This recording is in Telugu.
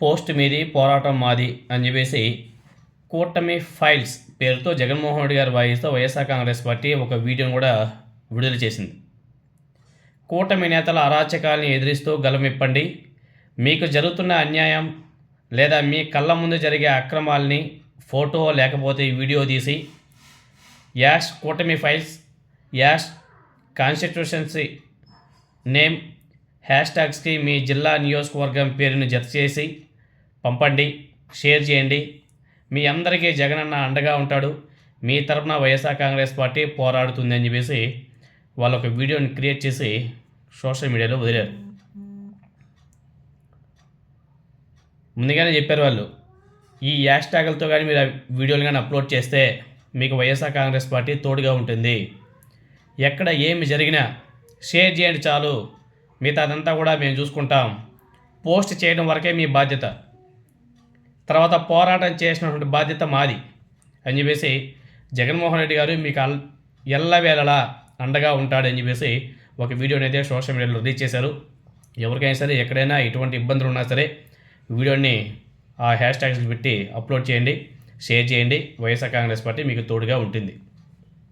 పోస్ట్ మీది పోరాటం మాది అని చెప్పేసి కూటమి ఫైల్స్ పేరుతో జగన్మోహన్ రెడ్డి గారి వాయిస్తో వైఎస్ఆర్ కాంగ్రెస్ పార్టీ ఒక వీడియోను కూడా విడుదల చేసింది. కూటమి నేతల అరాచకాల్ని ఎదిరిస్తూ గలమిప్పండి మీకు జరుగుతున్న అన్యాయం లేదా మీ కళ్ళ ముందు జరిగే అక్రమాల్ని ఫోటో లేకపోతే వీడియో తీసి యాష్ కూటమి files hash constituency name hash ట్యాగ్స్కి మీ జిల్లా నియోజకవర్గం పేరును జత చేసి పంపండి షేర్ చేయండి. మీ అందరికీ జగనన్న అండగా ఉంటాడు. మీ తరఫున వైఎస్ఆర్ కాంగ్రెస్ పార్టీ పోరాడుతుంది అని చెప్పేసి వాళ్ళు ఒక వీడియోని క్రియేట్ చేసి సోషల్ మీడియాలో వదిలారు. ముందుగానే చెప్పారు వాళ్ళు ఈ యాష్ ట్యాగులతో కానీ మీరు ఆ వీడియోలు కానీ అప్లోడ్ చేస్తే మీకు వైఎస్ఆర్ కాంగ్రెస్ పార్టీ తోడుగా ఉంటుంది. ఎక్కడ ఏమి జరిగినా షేర్ చేయండి చాలు. మిగతా అదంతా కూడా మేము చూసుకుంటాం. పోస్ట్ చేయడం వరకే మీ బాధ్యత. తర్వాత పోరాటం చేసినటువంటి బాధ్యత మాది. అని చెప్పేసి జగన్మోహన్ రెడ్డి గారు మీకు అల్ ఎల్లవేళలా అండగా ఉంటాడని చెప్పేసి ఒక వీడియోని అయితే సోషల్ మీడియాలో రిలీజ్ చేశారు. ఎవరికైనా సరే ఎక్కడైనా ఎటువంటి ఇబ్బందులు ఉన్నా సరే వీడియోని ఆ హ్యాష్ ట్యాగ్స్ పెట్టి అప్లోడ్ చేయండి షేర్ చేయండి. వైఎస్ఆర్ కాంగ్రెస్ పార్టీ మీకు తోడుగా ఉంటుంది.